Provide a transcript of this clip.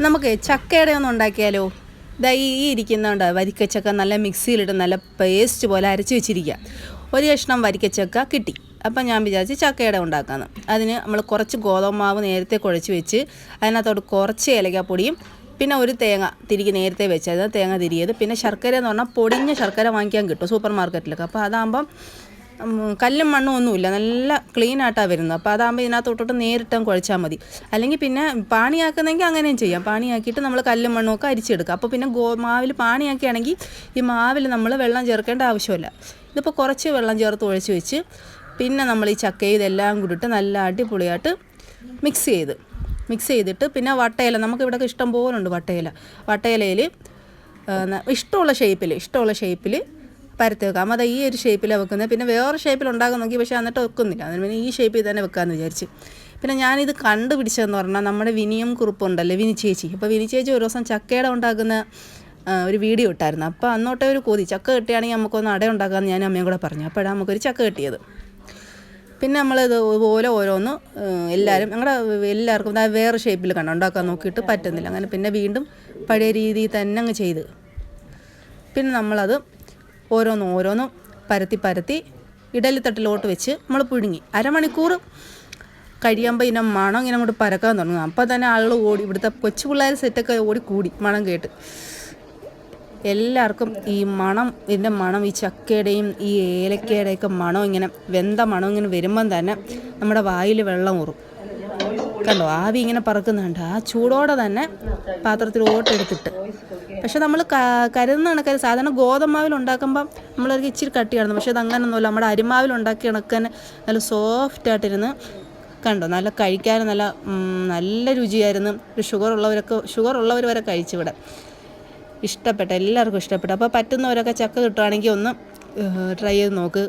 നമുക്ക് ചക്കയുടെ ഒന്ന് ഉണ്ടാക്കിയാലോ? ഇതാ ഈ ഇരിക്കുന്നുണ്ട്. വരിക്കച്ചക്ക നല്ല മിക്സിയിലിട്ട് നല്ല പേസ്റ്റ് പോലെ അരച്ച് വെച്ചിരിക്കുക. ഒരു കഷ്ണം വരിക്കച്ചക്ക കിട്ടി. അപ്പം ഞാൻ വിചാരിച്ച് ചക്കയുടെ ഉണ്ടാക്കാമെന്ന് അതിന് നമ്മൾ കുറച്ച് ഗോതമ്പ് മാവ് നേരത്തെ കുഴച്ച് വെച്ച് അതിനകത്തോട്ട് കുറച്ച് ഏലക്കാപ്പൊടിയും പിന്നെ ഒരു തേങ്ങ തിരികെ നേരത്തെ വെച്ചത് തേങ്ങ തിരിയത്. പിന്നെ ശർക്കര എന്ന് പറഞ്ഞാൽ പൊടിഞ്ഞ ശർക്കര വാങ്ങിക്കാൻ കിട്ടും സൂപ്പർ മാർക്കറ്റിലൊക്കെ അപ്പോൾ അതാകുമ്പം കല്ലും മണ്ണും ഒന്നുമില്ല. നല്ല ക്ലീൻ ആയിട്ടാണ് വരുന്നത്. അപ്പോൾ അതാകുമ്പോൾ ഇതിനകത്തോട്ട് നേരിട്ടും കുഴച്ചാൽ മതി. അല്ലെങ്കിൽ പിന്നെ പാണിയാക്കുന്നെങ്കിൽ അങ്ങനെയും ചെയ്യാം. പാണിയാക്കിയിട്ട് നമ്മൾ കല്ലും മണ്ണും ഒക്കെ അരിച്ചെടുക്കുക. അപ്പോൾ പിന്നെ ഗോ മാവിൽ പാണിയാക്കിയാണെങ്കിൽ ഈ മാവിൽ നമ്മൾ വെള്ളം ചേർക്കേണ്ട ആവശ്യമില്ല. ഇതിപ്പോൾ കുറച്ച് വെള്ളം ചേർത്ത് ഒഴിച്ച് വെച്ച് പിന്നെ നമ്മൾ ഈ ചക്കയും ഇതെല്ലാം കൂടിയിട്ട് നല്ല അടിപൊളിയായിട്ട് മിക്സ് ചെയ്ത് മിക്സ് ചെയ്തിട്ട് പിന്നെ വട്ടയില നമുക്ക് ഇവിടെ ഇഷ്ടം പോലെ ഉണ്ട് വട്ടയില. വട്ടയിലയിൽ ഇഷ്ടമുള്ള ഷേപ്പിൽ ഇഷ്ടമുള്ള ഷേപ്പിൽ പരത്തി വെക്കാം. അത് ഈ ഒരു ഷേപ്പിലാണ് വെക്കുന്നത്. പിന്നെ വേറെ ഷേപ്പിൽ ഉണ്ടാകാൻ നോക്കി പക്ഷേ എന്നിട്ട് വെക്കുന്നില്ല. അതിന് പിന്നെ ഈ ഷേപ്പിൽ തന്നെ വെക്കാമെന്ന് വിചാരിച്ച്. പിന്നെ ഞാനിത് കണ്ടുപിടിച്ചതെന്ന് പറഞ്ഞാൽ നമ്മുടെ വിനിയം കുറിപ്പുണ്ടല്ലോ വിനി ചേച്ചി അപ്പോൾ വിനി ചേച്ചി ഒരു ദിവസം ചക്കയുടെ ഉണ്ടാക്കുന്ന ഒരു വീഡിയോ ഇട്ടായിരുന്നു. അപ്പോൾ അന്നോട്ടേ ഒരു കൊതി. ചക്ക കിട്ടുകയാണെങ്കിൽ നമുക്കൊന്ന് അട ഉണ്ടാക്കാമെന്ന് ഞാൻ അമ്മയും കൂടെ പറഞ്ഞു. അപ്പോഴാണ് നമുക്കൊരു ചക്ക കിട്ടിയത്. പിന്നെ നമ്മളിത് ഇതുപോലെ ഓരോന്ന് എല്ലാവരും ഞങ്ങളുടെ എല്ലാവർക്കും വേറെ ഷേപ്പിൽ കണ്ട? ഉണ്ടാക്കാൻ നോക്കിയിട്ട് പറ്റുന്നില്ല. അങ്ങനെ പിന്നെ വീണ്ടും പഴയ രീതിയിൽ തന്നെ അങ്ങ് ചെയ്ത്. പിന്നെ നമ്മളത് ഓരോന്ന് ഓരോന്നും പരത്തി പരത്തി ഇഡലിത്തട്ടിലോട്ട് വെച്ച് നമ്മൾ പുഴുങ്ങി. അരമണിക്കൂർ കഴിയുമ്പോൾ ഇതിനെ മണം ഇങ്ങനെ അങ്ങോട്ട് പരക്കാൻ തുടങ്ങും. അപ്പോൾ തന്നെ ആളുകൾ ഓടി ഇവിടുത്തെ കൊച്ചു പിള്ളേർ സെറ്റൊക്കെ ഓടി കൂടി മണം കേട്ട്. എല്ലാവർക്കും ഈ മണം ഇതിന്റെ മണം ഈ ചക്കയുടെയും ഈ ഏലക്കയുടെയൊക്കെ മണം ഇങ്ങനെ വെന്ത മണം ഇങ്ങനെ വരുമ്പം തന്നെ നമ്മുടെ വായിൽ വെള്ളം ഊറും. കണ്ടോ? ആവി ഇങ്ങനെ പറക്കുന്നുണ്ട് ആ ചൂടോടെ തന്നെ പാത്രത്തിൽ ഓട്ടെടുത്തിട്ട്. പക്ഷെ നമ്മൾ കരുതുന്ന കണക്കാര് സാധാരണ ഗോതമ്പാവിൽ ഉണ്ടാക്കുമ്പം നമ്മളൊരു ഇച്ചിരി കട്ടിയാണ് പക്ഷെ അത് അങ്ങനൊന്നുമില്ല നമ്മുടെ അരിമാവിൽ ഉണ്ടാക്കി കണക്കന്നെ നല്ല സോഫ്റ്റ് ആയിട്ടിരുന്ന് കണ്ടോ? നല്ല കഴിക്കാൻ നല്ല നല്ല രുചിയായിരുന്നു. ഒരു ഷുഗർ ഉള്ളവരൊക്കെ ഷുഗർ ഉള്ളവർ വരെ കഴിച്ചിവിടെ ഇഷ്ടപ്പെട്ട എല്ലാവർക്കും ഇഷ്ടപ്പെട്ടു. അപ്പോൾ പറ്റുന്നവരൊക്കെ ചക്ക കിട്ടുവാണെങ്കിൽ ഒന്ന് ട്രൈ ചെയ്ത് നോക്ക്.